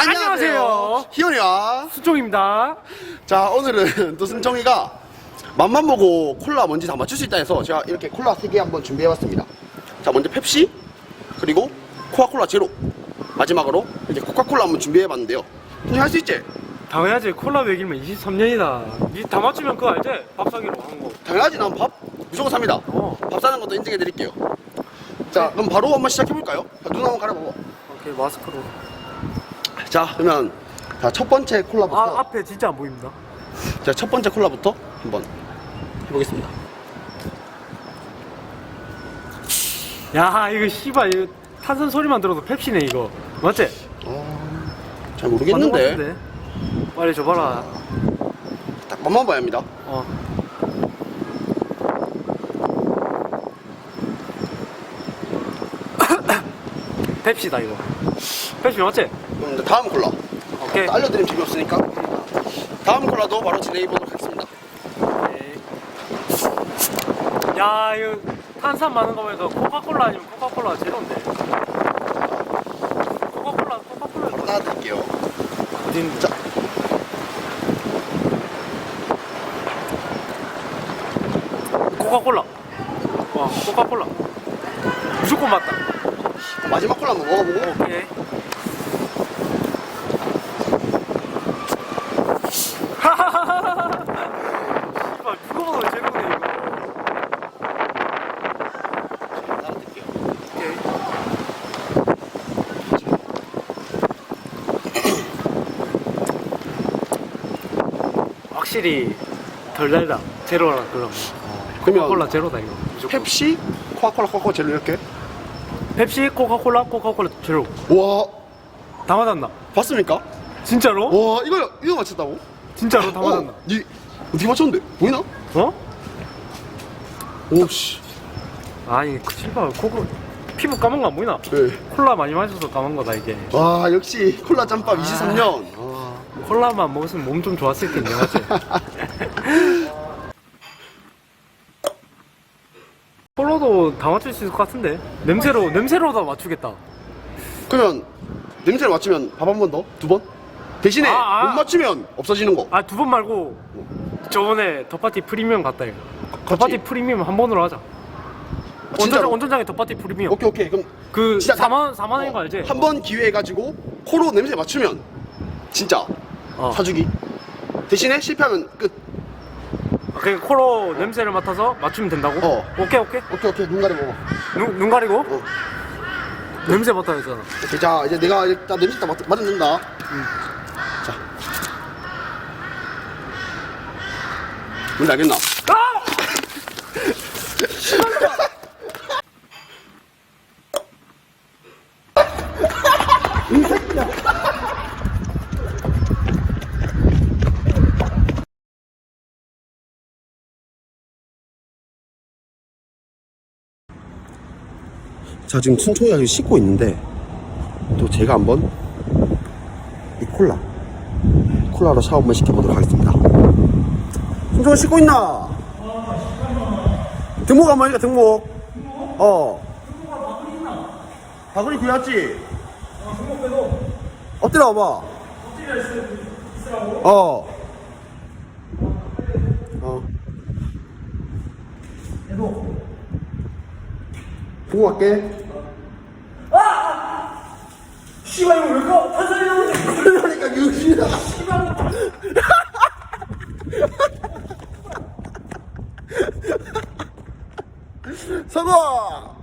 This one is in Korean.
안녕하세요. 희원이와 수종입니다. 자 오늘은 또 승정이가 맛만 보고 콜라 뭔지 다 맞출 수 있다 해서 제가 이렇게 콜라 3개 한번 준비해봤습니다 자 먼저 펩시 그리고 코카콜라 제로 마지막으로 이렇게 코카콜라 한번 준비해봤는데요 승정이 할수 있지? 당연하지. 콜라 먹이면 23년이다. 니 다 맞추면 그거 알지? 밥 사기로 하는 거. 당연하지 난 밥 무조건 삽니다 어. 밥 사는 것도 인증해드릴게요 자 그럼 바로 한번 시작해볼까요? 자, 눈 한번 가려봐봐 오케이, 마스크로. 자 그러면 자, 첫 번째 콜라부터 아, 앞에 진짜 안 보입니다. 자, 첫 번째 콜라부터 한번 해보겠습니다. 야, 이거 씨발, 이거 탄산 소리만 들어도 펩시네, 이거. 맞지? 어, 잘 맞는 모르겠는데. 같은데? 빨리 줘봐라. 딱 맛만 봐야 합니다. 어. 펩시다, 이거. 펩시 맞지? 이제 다음 콜라. 오케이. 또 알려드리면 재미없으니까. 다음 콜라도 바로 진행해보도록 하겠습니다. 야, 이거 탄산 많은 거 보니까 코카콜라 아니면 코카콜라 제로인데. 코카콜라, 코카콜라. 따드릴게요. 어딘, 자, 코카콜라. 와, 코카콜라. 무조건 맞다. 마지막 콜라 한번 먹어보고. 오케이. 씨발, 누가 봐도 제로네, 이거. 따드릴게요. 오케이. 확실히 덜 달다. 제로라 그럼. 그러면 코카콜라 제로다 이거. 무조건. 펩시, 코카콜라, 코카콜라 제로 이렇게. 펩시, 코카콜라, 코카콜라 제로. 와, 다 맞았나? 봤습니까? 진짜로? 와, 이거, 이거 맞췄다고? 진짜로 다 맞았나? 어, 니, 어떻게 맞췄는데? 보이나? 어? 오씨. 아니, 그 씨발 코코 피부 까만 거 안 보이나? 네. 콜라 많이 마셔서 까만 거다 이게. 와, 역시 콜라 짬밥 아. 23년. 아. 콜라만 먹었으면 몸 좀 좋았을 텐데 맞지? 콜라도 다 맞출 수 있을 것 같은데 냄새로 냄새로 다 맞추겠다. 그러면 냄새를 맞추면 밥 한 번 더? 두 번? 대신에 아, 아. 못 맞추면 없어지는 거. 아 두 번 말고 저번에 더파티 프리미엄 갔다 이거. 더파티 프리미엄 한 번으로 하자. 아, 진짜로? 원전장 원전장에 더파티 프리미엄. 오케이 오케이 그럼 그 진짜 4만 4만 원인 거 알지? 한 번 기회 해가지고 코로 냄새 맞추면 진짜 어. 사주기. 대신에 실패하면 끝. 그 코로 냄새를 맡아서 맞추면 된다고? 어. 오케이 오케이. 오케이 오케이 눈 가리고. 눈, 눈 가리고 어. 냄새 맡아야 되잖아. 오케이 자 이제 내가 일단 냄새 다 맡, 맡는다. 자. 뭔지 알겠나? 자 지금 춘총이가 지금 씻고 있는데 또 제가 한번 이 콜라 콜라로 샤워 한번 시켜보도록 하겠습니다. 춘총아 씻고 있나? 등목 한번 해니까 등목. 어. 바구니 구했지? 엎드려 와봐. 어. 어. 보고 갈게 씨발 이거 왜 까? 탄산이 나오지? 그러니까 유시다. 성공.